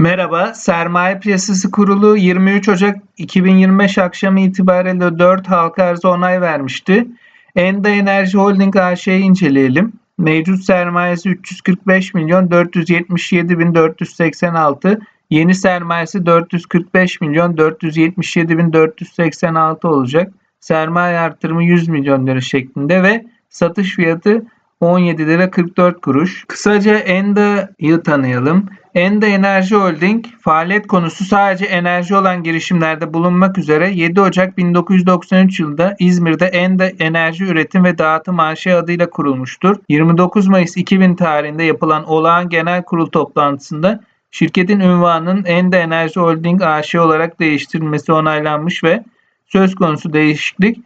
Merhaba, Sermaye Piyasası Kurulu 23 Ocak 2025 akşamı itibariyle 4 halka arıza onay vermişti. Enda Enerji Holding AŞ'yi inceleyelim. Mevcut sermayesi 345 milyon 477 bin 486. Yeni sermayesi 445 milyon 477 bin 486 olacak. Sermaye artırımı 100 milyon lira şeklinde ve satış fiyatı 17 lira 44 kuruş. Kısaca Enda'yı tanıyalım. Enda Enerji Holding faaliyet konusu sadece enerji olan girişimlerde bulunmak üzere 7 Ocak 1993 yılında İzmir'de Enda Enerji Üretim ve Dağıtım AŞ adıyla kurulmuştur. 29 Mayıs 2000 tarihinde yapılan olağan genel kurul toplantısında şirketin ünvanının Enda Enerji Holding AŞ olarak değiştirilmesi onaylanmış ve söz konusu değişiklik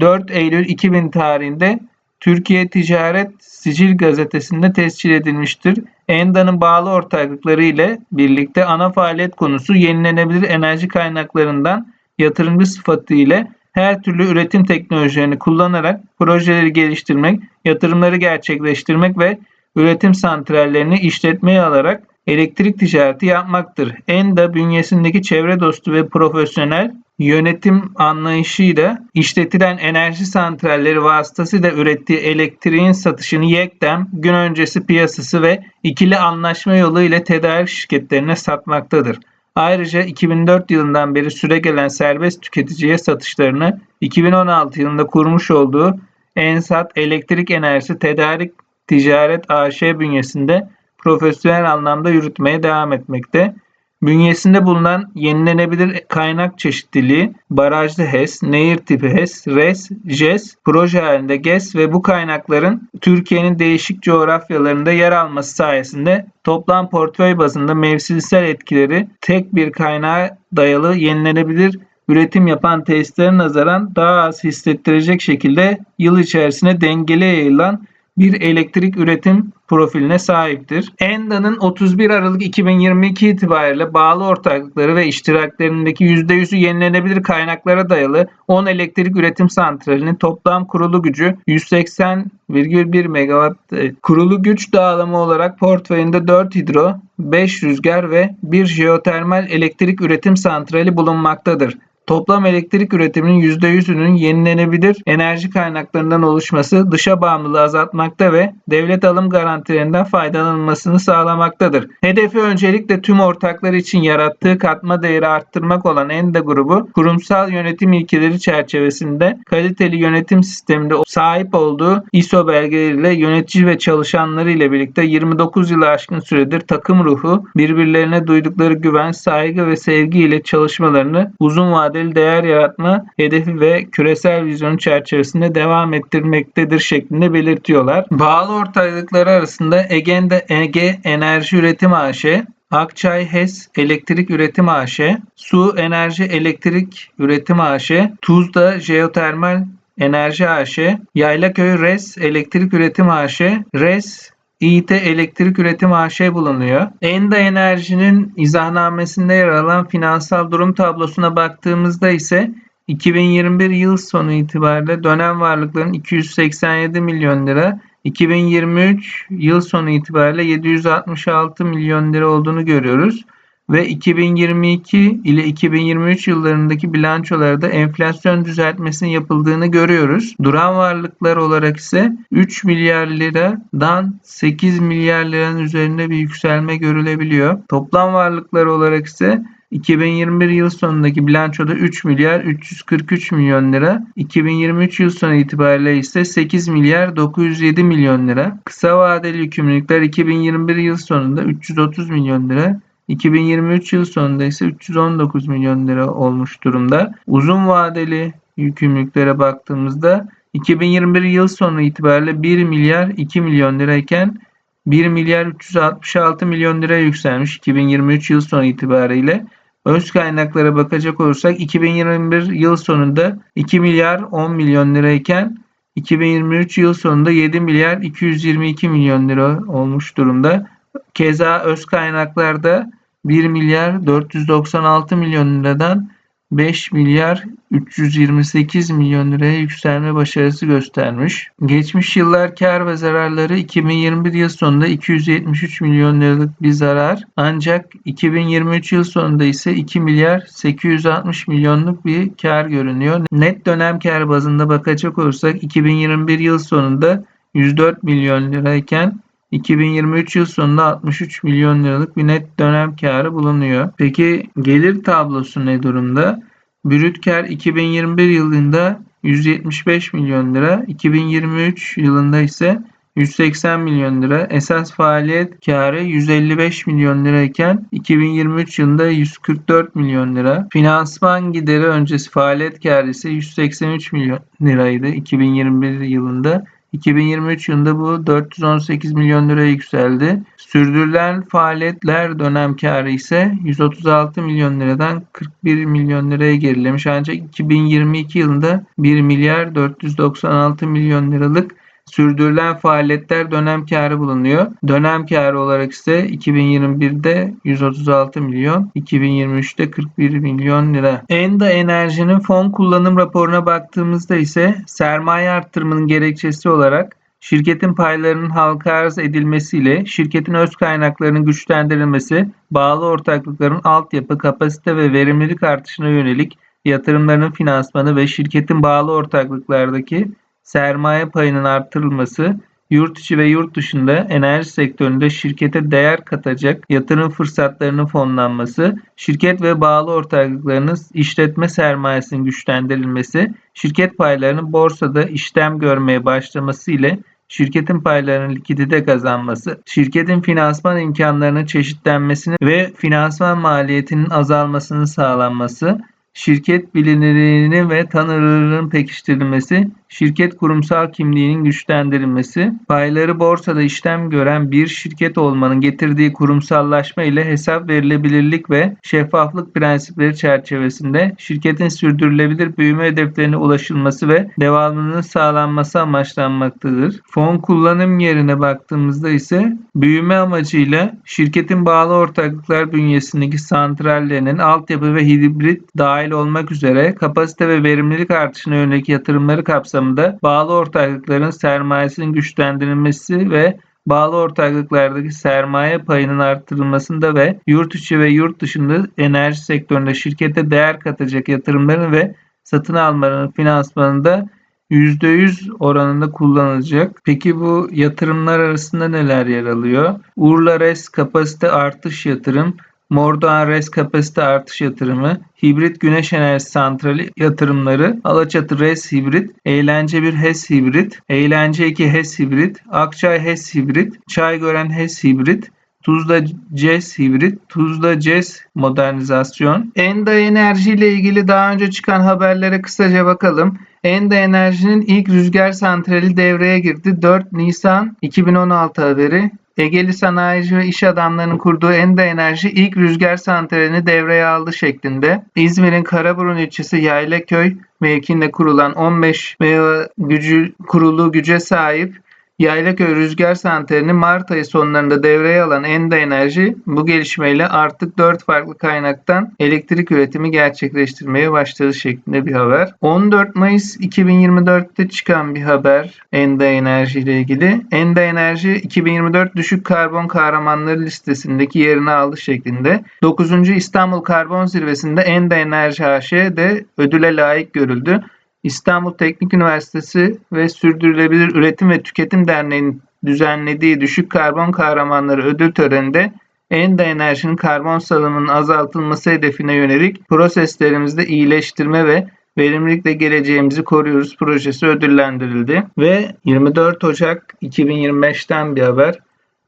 4 Eylül 2000 tarihinde Türkiye Ticaret Sicil Gazetesi'nde tescil edilmiştir. Enda'nın bağlı ortaklıkları ile birlikte ana faaliyet konusu yenilenebilir enerji kaynaklarından yatırımcı sıfatı ile her türlü üretim teknolojilerini kullanarak projeleri geliştirmek, yatırımları gerçekleştirmek ve üretim santrallerini işletmeye alarak elektrik ticareti yapmaktır. Enda bünyesindeki çevre dostu ve profesyonel yönetim anlayışıyla işletilen enerji santralleri vasıtasıyla ürettiği elektriğin satışını yekten gün öncesi piyasası ve ikili anlaşma yolu ile tedarik şirketlerine satmaktadır. Ayrıca 2004 yılından beri süregelen serbest tüketiciye satışlarını 2016 yılında kurmuş olduğu Ensat Elektrik Enerjisi Tedarik Ticaret AŞ bünyesinde profesyonel anlamda yürütmeye devam etmekte. Bünyesinde bulunan yenilenebilir kaynak çeşitliliği, barajlı HES, nehir tipi HES, RES, JES, proje halinde GES ve bu kaynakların Türkiye'nin değişik coğrafyalarında yer alması sayesinde toplam portföy bazında mevsimsel etkileri tek bir kaynağa dayalı yenilenebilir üretim yapan tesislerin nazaran daha az hissettirecek şekilde yıl içerisinde dengeli yayılan bir elektrik üretim profiline sahiptir. Enda'nın 31 Aralık 2022 itibariyle bağlı ortaklıkları ve iştiraklerindeki %100'ü yenilenebilir kaynaklara dayalı 10 elektrik üretim santralinin toplam kurulu gücü 180,1 megawatt. e, Kurulu güç dağılımı olarak portföyünde 4 hidro, 5 rüzgar ve 1 jeotermal elektrik üretim santrali bulunmaktadır. Toplam elektrik üretiminin %100'ünün yenilenebilir enerji kaynaklarından oluşması dışa bağımlılığı azaltmakta ve devlet alım garantilerinden faydalanılmasını sağlamaktadır. Hedefi öncelikle tüm ortaklar için yarattığı katma değeri arttırmak olan Enda grubu, kurumsal yönetim ilkeleri çerçevesinde kaliteli yönetim sisteminde sahip olduğu ISO belgeleriyle yönetici ve çalışanları ile birlikte 29 yılı aşkın süredir takım ruhu, birbirlerine duydukları güven, saygı ve sevgi ile çalışmalarını uzun vadeli değer yaratma hedefi ve küresel vizyonu çerçevesinde devam ettirmektedir şeklinde belirtiyorlar. Bağlı ortaklıkları arasında Ege'nde Ege Enerji Üretim AŞ, Akçay HES Elektrik Üretim AŞ, Su Enerji Elektrik Üretim AŞ, Tuzda Jeotermal Enerji AŞ, Yaylaköy RES Elektrik Üretim AŞ, RES İİT Elektrik Üretim AŞ bulunuyor. Enda Enerji'nin izahnamesinde yer alan finansal durum tablosuna baktığımızda ise 2021 yıl sonu itibariyle dönem varlıkların 287 milyon lira, 2023 yıl sonu itibariyle 766 milyon lira olduğunu görüyoruz ve 2022 ile 2023 yıllarındaki bilançolarda enflasyon düzeltmesinin yapıldığını görüyoruz. Duran varlıklar olarak ise 3 milyar liradan 8 milyar liranın üzerinde bir yükselme görülebiliyor. Toplam varlıklar olarak ise 2021 yıl sonundaki bilançoda 3 milyar 343 milyon lira, 2023 yıl sonu itibariyle ise 8 milyar 907 milyon lira. Kısa vadeli yükümlülükler 2021 yıl sonunda 330 milyon lira, 2023 yıl sonunda ise 319 milyon lira olmuş durumda. Uzun vadeli yükümlülüklere baktığımızda 2021 yıl sonu itibariyle 1 milyar 2 milyon lirayken 1 milyar 366 milyon lira yükselmiş 2023 yıl sonu itibariyle. Öz kaynaklara bakacak olursak 2021 yıl sonunda 2 milyar 10 milyon lirayken 2023 yıl sonunda 7 milyar 222 milyon lira olmuş durumda. Keza öz kaynaklarda 1 milyar 496 milyon liradan 5 milyar 328 milyon liraya yükselme başarısı göstermiş. Geçmiş yıllar kar ve zararları 2021 yıl sonunda 273 milyon liralık bir zarar ancak 2023 yıl sonunda ise 2 milyar 860 milyonluk bir kar görünüyor. Net dönem kar bazında bakacak olursak 2021 yıl sonunda 104 milyon lirayken 2023 yıl sonunda 63 milyon liralık bir net dönem karı bulunuyor. Peki gelir tablosu ne durumda? Brüt kar 2021 yılında 175 milyon lira, 2023 yılında ise 180 milyon lira. Esas faaliyet karı 155 milyon lirayken 2023 yılında 144 milyon lira. Finansman gideri öncesi faaliyet karı ise 183 milyon liraydı 2021 yılında. 2023 yılında bu 418 milyon liraya yükseldi. Sürdürülen faaliyetler dönem karı ise 136 milyon liradan 41 milyon liraya gerilemiş. Ancak 2022 yılında 1 milyar 496 milyon liralık sürdürülen faaliyetler dönem karı bulunuyor. Dönem karı olarak ise 2021'de 136 milyon, 2023'te 41 milyon lira. Enda Enerji'nin fon kullanım raporuna baktığımızda ise sermaye arttırımının gerekçesi olarak şirketin paylarının halka arz edilmesiyle şirketin öz kaynaklarının güçlendirilmesi, bağlı ortaklıkların altyapı, kapasite ve verimlilik artışına yönelik yatırımlarının finansmanı ve şirketin bağlı ortaklıklardaki sermaye payının artırılması, yurt içi ve yurt dışında enerji sektöründe şirkete değer katacak yatırım fırsatlarının fonlanması, şirket ve bağlı ortaklıklarının işletme sermayesinin güçlendirilmesi, şirket paylarının borsada işlem görmeye başlaması ile şirketin paylarının likidite kazanması, şirketin finansman imkanlarının çeşitlenmesini ve finansman maliyetinin azalmasının sağlanması, şirket bilinirliğinin ve tanınırlığının pekiştirilmesi, şirket kurumsal kimliğinin güçlendirilmesi, payları borsada işlem gören bir şirket olmanın getirdiği kurumsallaşma ile hesap verilebilirlik ve şeffaflık prensipleri çerçevesinde şirketin sürdürülebilir büyüme hedeflerine ulaşılması ve devamlılığının sağlanması amaçlanmaktadır. Fon kullanım yerine baktığımızda ise büyüme amacıyla şirketin bağlı ortaklıklar bünyesindeki santrallerinin altyapı ve hibrit dahil olmak üzere kapasite ve verimlilik artışına yönelik yatırımları kapsamında bağlı ortaklıkların sermayesinin güçlendirilmesi ve bağlı ortaklıklardaki sermaye payının artırılmasında ve yurt içi ve yurt dışında enerji sektöründe şirkete değer katacak yatırımların ve satın almaların finansmanında %100 oranında kullanılacak. Peki bu yatırımlar arasında neler yer alıyor? Urla RES kapasite artış yatırım, Mordoğan RES kapasite artış yatırımı, hibrit güneş enerjisi santrali yatırımları, Alaçatı RES hibrit, Eğlence 1 HES hibrit, Eğlence 2 HES hibrit, Akçay HES hibrit, Çaygören HES hibrit, Tuzla CES hibrit, Tuzla CES modernizasyon. Enda Enerji ile ilgili daha önce çıkan haberlere kısaca bakalım. Enda Enerji'nin ilk rüzgar santrali devreye girdi. 4 Nisan 2016 haberi. Egeli sanayici ve iş adamlarının kurduğu Enda Enerji ilk rüzgar santralini devreye aldı şeklinde. İzmir'in Karaburun ilçesi Yaylaköy mevkinde kurulan 15 mega gücü, kurulu güce sahip Yaylaköy Rüzgar Santrali'ni Mart ayı sonlarında devreye alan Enda Enerji bu gelişmeyle artık 4 farklı kaynaktan elektrik üretimi gerçekleştirmeye başladı şeklinde bir haber. 14 Mayıs 2024'te çıkan bir haber Enda Enerji ile ilgili. Enda Enerji 2024 düşük karbon kahramanları listesindeki yerini aldı şeklinde. 9. İstanbul Karbon Zirvesi'nde Enda Enerji AŞ de ödüle layık görüldü. İstanbul Teknik Üniversitesi ve Sürdürülebilir Üretim ve Tüketim Derneği'nin düzenlediği Düşük Karbon Kahramanları ödül töreninde Enda Enerji'nin karbon salımının azaltılması hedefine yönelik proseslerimizde iyileştirme ve verimlilikle geleceğimizi koruyoruz projesi ödüllendirildi. Ve 24 Ocak 2025'ten bir haber.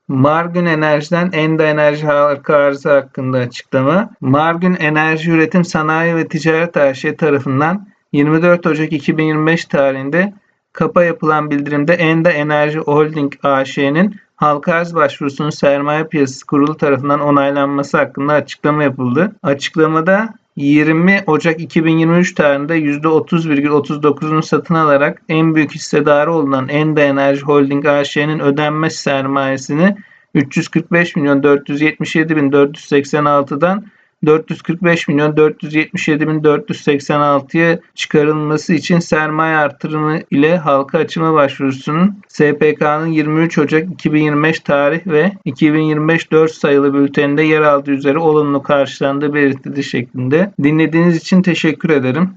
Margün Enerji'den Enda Enerji halka arzı hakkında açıklama. Margün Enerji Üretim Sanayi ve Ticaret AŞ tarafından 24 Ocak 2025 tarihinde kapa yapılan bildirimde Enda Enerji Holding AŞ'nin halka arz başvurusunun sermaye piyasası kurulu tarafından onaylanması hakkında açıklama yapıldı. Açıklamada 20 Ocak 2023 tarihinde %30,39'unu satın alarak en büyük hissedarı olunan Enda Enerji Holding AŞ'nin ödenme sermayesini 345 milyon 477 bin 486'dan 445 milyon 477 bin 486'ya çıkarılması için sermaye artırımı ile halka açılma başvurusunun SPK'nın 23 Ocak 2025 tarih ve 2025 4 sayılı bülteninde yer aldığı üzere olumlu karşılandığı belirtildi şeklinde. Dinlediğiniz için teşekkür ederim.